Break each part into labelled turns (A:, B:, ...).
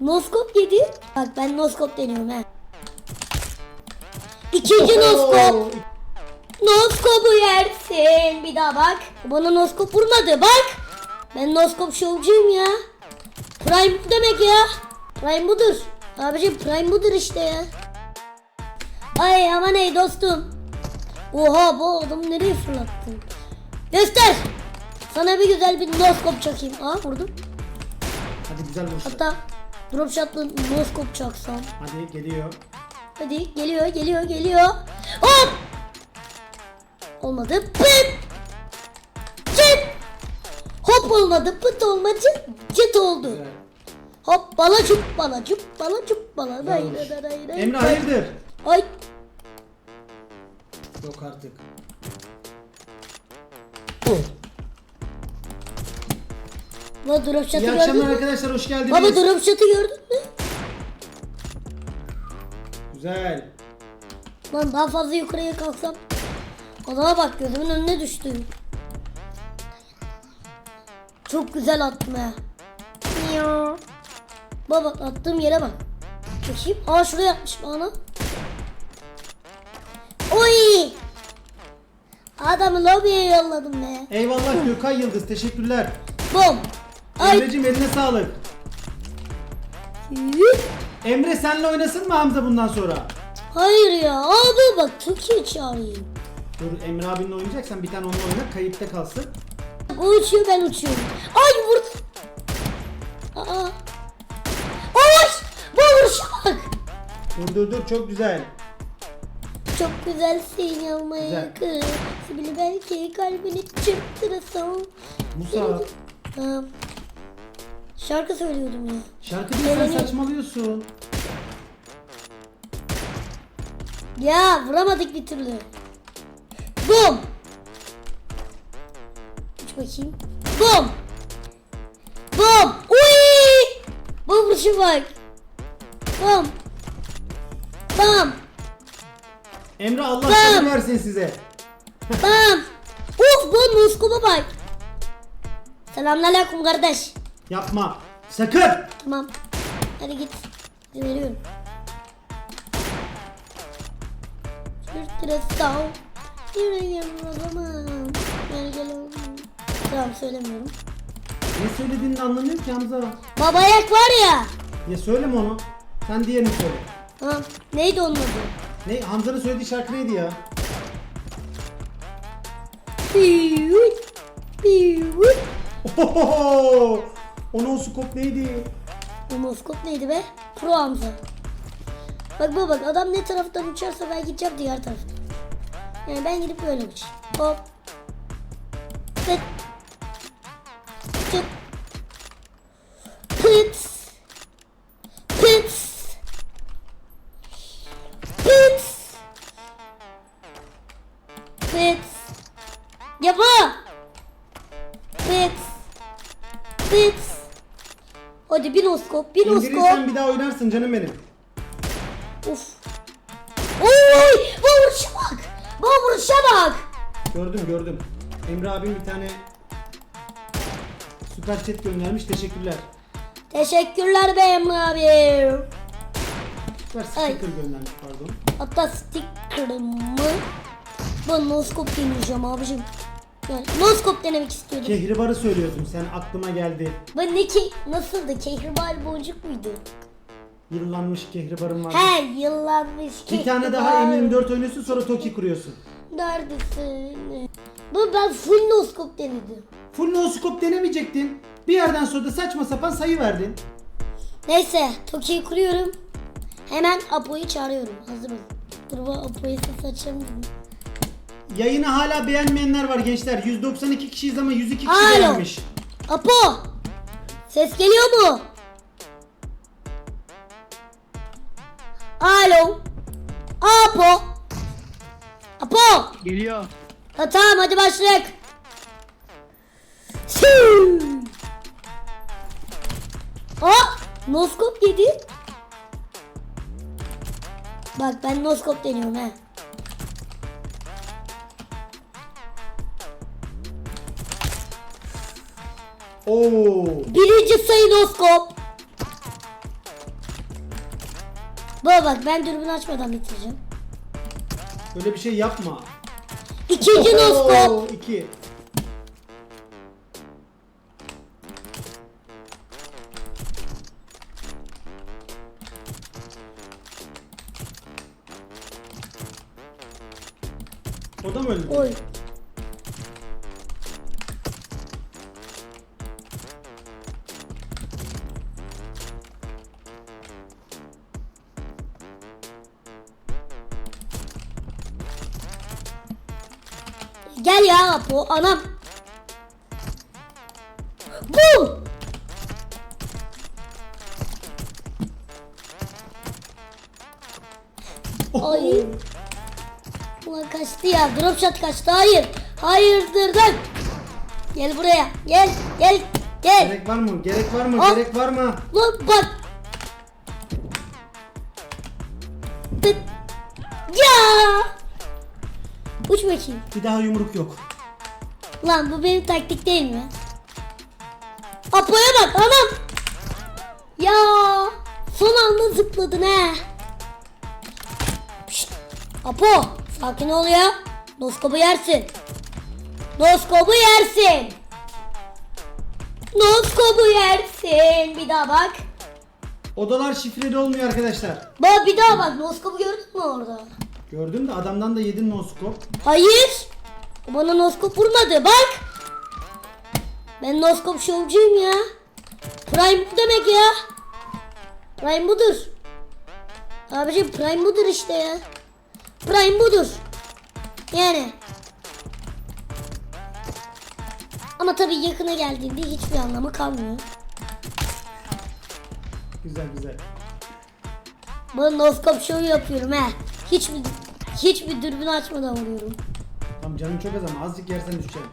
A: Noskop yedi. Bak ben noskop deniyorum he. İkinci noskop. Noskopu yersin. Bir daha bak. Bana noskop vurmadı bak. Ben noskop şovcuyum ya. Prime bu demek ya. Prime budur. Abicim prime budur işte ya. Ay aman ey dostum. Oha bu adam nereye fırlattın? Göster. Sana bir güzel bir noskop çakayım. Aa vurdum.
B: Hadi güzel vur.
A: Hatta drop shot'la noskop çaksam.
B: Hadi geliyor.
A: Hadi geliyor geliyor geliyor. Hop. Olmadı. Pıt. Çıt. Hop olmadı. Pıt olmadı. Çıt oldu.
B: Güzel.
A: Hop bala çup bala çup bala çup bala. Day, day, day, day, day.
B: Emre hayırdır?
A: Ay.
B: Yok artık.
A: Baba drop shot'ı
B: İyi
A: gördün
B: akşamlar
A: mü?
B: arkadaşlar hoş geldiniz.
A: Baba drop shot'ı gördün mü?
B: Güzel.
A: Lan daha fazla yukarıya kalksam. Adama bak gözümün önüne düştü. Çok güzel attım ha. Ya. Baba attığım yere bak. Bakayım. Aa şuraya atmış bana. Oy. Adamı lobiye yolladım be.
B: Eyvallah Gökay Yıldız teşekkürler.
A: Bom. Ay.
B: Emre'cim eline sağlık. Emre senle oynasın mı Hamza bundan sonra?
A: Hayır ya. Abi bak Türkiye çağırayım.
B: Dur Emre abinle oynayacaksan bir tane onunla oyna kayıtta kalsın.
A: O uçuyor ben uçuyorum. Ay vurdu. Aa. Ay! Bu vuruşa bak.
B: Dur dur dur çok güzel.
A: Çok güzelsin yapmaya
B: Güzel.
A: yakın. Sibili belki kalbini çırptırasam.
B: Musa
A: Tamam. Şarkı söylüyordum ya.
B: şarkı değil sen saçmalıyorsun.
A: Ya vuramadık bir türlü. Bum. Uç bakayım. Bum. Bum. Uy. Bu vuruşa bak. Bum. Bum.
B: Emre Allah sabır versin size.
A: Bam. Uf bu nuskuma bak. Selamünaleyküm kardeş.
B: Yapma. Sakın.
A: Tamam. Hadi git. Hadi veriyorum. Sürtüre sağ. Yüreğim o zaman. Gel gel oğlum. Tamam söylemiyorum.
B: Ne söylediğini anlamıyorum ki Hamza.
A: Babayak var ya.
B: Ya söyleme onu. Sen diğerini söyle.
A: Tamam. Neydi onun adı?
B: Ne Hamza'nın söylediği şarkı neydi ya?
A: Piyut. Piyut.
B: Ohoho! O no scope neydi?
A: Bu moskop neydi be? Pro Hamza. Bak bak bak adam ne taraftan uçarsa ben gideceğim diğer taraftan. Yani ben gidip böyle uçayım. Hop. Tıt. Tıt. Pıt. Pıt. Pıt. Pıt. Ya bu. Pıt. Hadi bir noskop, bir noskop.
B: İndirirsen bir daha oynarsın canım benim.
A: Uf. Oy! Vuruşa bak. Vuruşa bak.
B: Gördüm gördüm. Emre abim bir tane süper chat göndermiş. Teşekkürler.
A: Teşekkürler be Emre abi.
B: Süper
A: Ay.
B: sticker göndermiş pardon.
A: Hatta sticker'ımı ben noskop deneyeceğim abicim. Yani noskop denemek istiyordum.
B: Kehribar'ı söylüyordun sen aklıma geldi.
A: Ben ne ki nasıldı? Kehribar boncuk muydu?
B: Yıllanmış Kehribar'ım var.
A: He yıllanmış
B: Bir tane daha M24 oynuyorsun sonra Toki kuruyorsun.
A: Neredesin? Bu ben full noskop denedim.
B: Full no scope denemeyecektin. Bir yerden sonra da saçma sapan sayı verdin.
A: Neyse Toki'yi kuruyorum. Hemen Apo'yu çağırıyorum. Hazırım. Dur bu Apo'yu ses.
B: Yayını hala beğenmeyenler var gençler. 192 kişiyiz ama 102 kişi
A: Alo.
B: beğenmiş.
A: Apo! Ses geliyor mu? Alo. Apo. Apo.
C: Geliyor.
A: Ha, tamam hadi başlayalım. Aa, noskop yedi. Bak ben noskop deniyorum he.
B: Oo.
A: Birinci sayı noskop. Baba bak ben dürbün açmadan bitireceğim.
B: Öyle bir şey yapma.
A: İkinci noskop.
B: İki. O da mı öldü?
A: Oy. Gel ya Apo anam. Bum. Ay. Ulan kaçtı ya. Drop shot kaçtı. Hayır. Hayırdır lan. Gel buraya. Gel. Gel. Gel.
B: Gerek var mı? Gerek var mı?
A: Al.
B: Gerek var mı?
A: Lan bak. Bakayım.
B: Bir daha yumruk yok.
A: Lan bu benim taktik değil mi? Apo'ya bak anam. Ya. Son anda zıpladın he. Pişt. Apo sakin ol ya. Noskobu yersin. Noskobu yersin. Noskobu yersin. Bir daha bak.
B: Odalar şifreli olmuyor arkadaşlar.
A: Bak bir daha bak. Noskobu gördün mü orada?
B: Gördün de adamdan da yedin noskop.
A: Hayır. O bana noskop vurmadı. Bak. Ben noskop şovcuyum ya. Prime bu demek ya. Prime budur. Abicim prime budur işte ya. Prime budur. Yani. Ama tabii yakına geldiğinde hiçbir anlamı kalmıyor.
B: Güzel güzel.
A: Ben noskop şovu yapıyorum he. Hiçbir hiçbir dürbün açmadan vuruyorum.
B: Tam canım çok az ama azıcık yersen düşeceğim.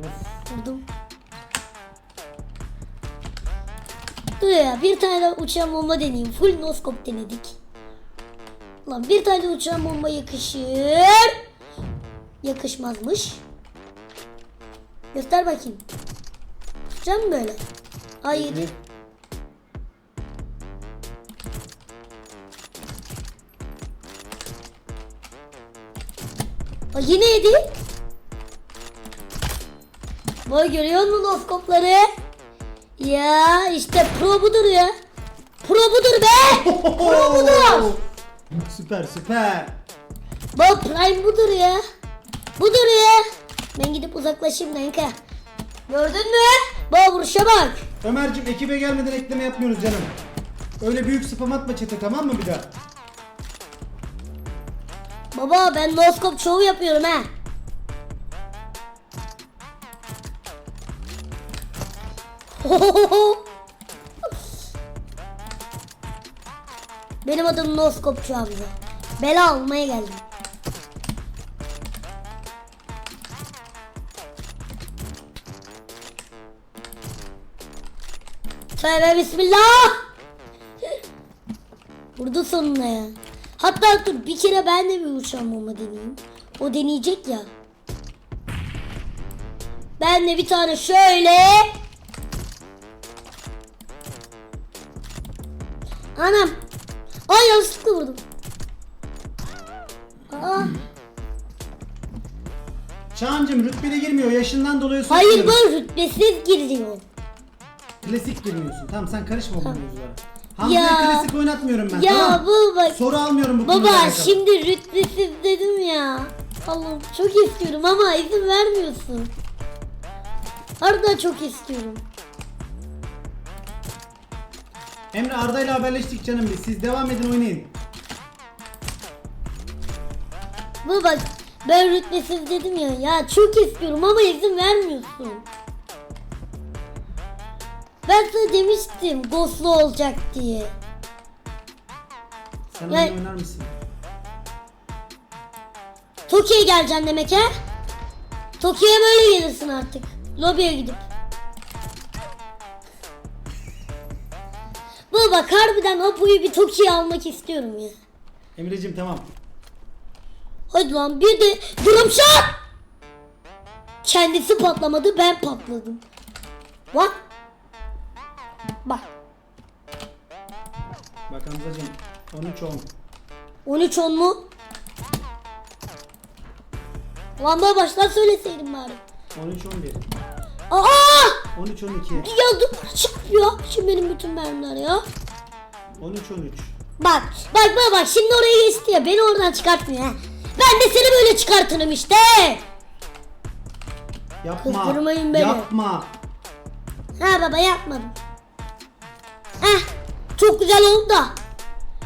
B: Of.
A: Vurdum. Dur ya bir tane daha uçan bomba deneyeyim. Full noskop denedik. Lan bir tane uçan bomba yakışır. Yakışmazmış. Göster bakayım. Tutacağım böyle? Hayır. Aa, yine yedi. Boy görüyor musun noskopları? Ya işte pro budur ya. Pro budur be. pro budur.
B: Süper süper.
A: Bu prime budur ya. Budur ya. Ben gidip uzaklaşayım kanka. Gördün mü? Bu vuruşa bak.
B: Ömerciğim ekibe gelmeden ekleme yapmıyoruz canım. Öyle büyük spam atma çete tamam mı bir daha?
A: Baba ben noskop şovu yapıyorum ha. Benim adım Noskopçu Hamza. Bela almaya geldim. Tövbe bismillah. Vurdu sonuna ya. Hatta dur bir kere ben de bir uçan bomba deneyeyim. O deneyecek ya. Ben de bir tane şöyle. Anam. Ay yanlışlıkla vurdum. Aa,
B: Çağancım rütbeli girmiyor yaşından dolayı
A: hayır bu rütbesiz giriyor.
B: Klasik girmiyorsun. Tamam sen karışma bu mevzulara. Hamza'yı
A: Ya.
B: klasik oynatmıyorum ben
A: Ya
B: tamam.
A: bu bak.
B: Soru almıyorum bu konuyla
A: Baba
B: alakalı.
A: şimdi rütbesiz dedim ya. Allah'ım çok istiyorum ama izin vermiyorsun. Harbiden çok istiyorum.
B: Emre Arda ile haberleştik canım biz. Siz devam edin oynayın.
A: Bu bak ben rütbesiz dedim ya. Ya çok istiyorum ama izin vermiyorsun. Ben sana demiştim Ghostlu olacak diye.
B: Sen
A: Ya-
B: oynar mısın?
A: Tokyo'ya geleceksin demek he? Tokyo'ya böyle gelirsin artık. Lobiye gidip. Bu bak harbiden Apo'yu bir Tokyo'ya almak istiyorum ya.
B: Emre'cim tamam.
A: Hadi lan bir de drum shot. Kendisi patlamadı ben patladım. Bak. Bak.
B: Bak Hamzacığım 13 10.
A: 13 10 mu? Ulan bana baştan söyleseydin bari.
B: 13 11.
A: Aa!
B: 13 12.
A: Ya duvara çarpıyor. Şimdi benim bütün mermiler ya.
B: 13 13.
A: Bak bak bak bak şimdi oraya geçti ya beni oradan çıkartmıyor ha. Ben de seni böyle çıkartırım işte.
B: Yapma.
A: Kızdırmayın beni.
B: Yapma.
A: Ha baba yapmadım. Heh çok güzel oldu da.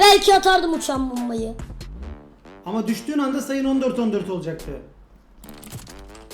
A: Belki atardım uçan bombayı.
B: Ama düştüğün anda sayın 14 14 olacaktı.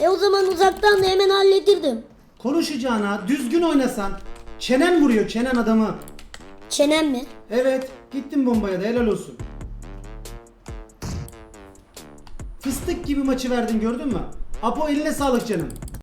A: E o zaman uzaktan da hemen halledirdim.
B: Konuşacağına düzgün oynasan. Çenen vuruyor çenen adamı.
A: Çenem mi?
B: Evet gittin bombaya da helal olsun. Fıstık gibi maçı verdin gördün mü? Apo eline sağlık canım.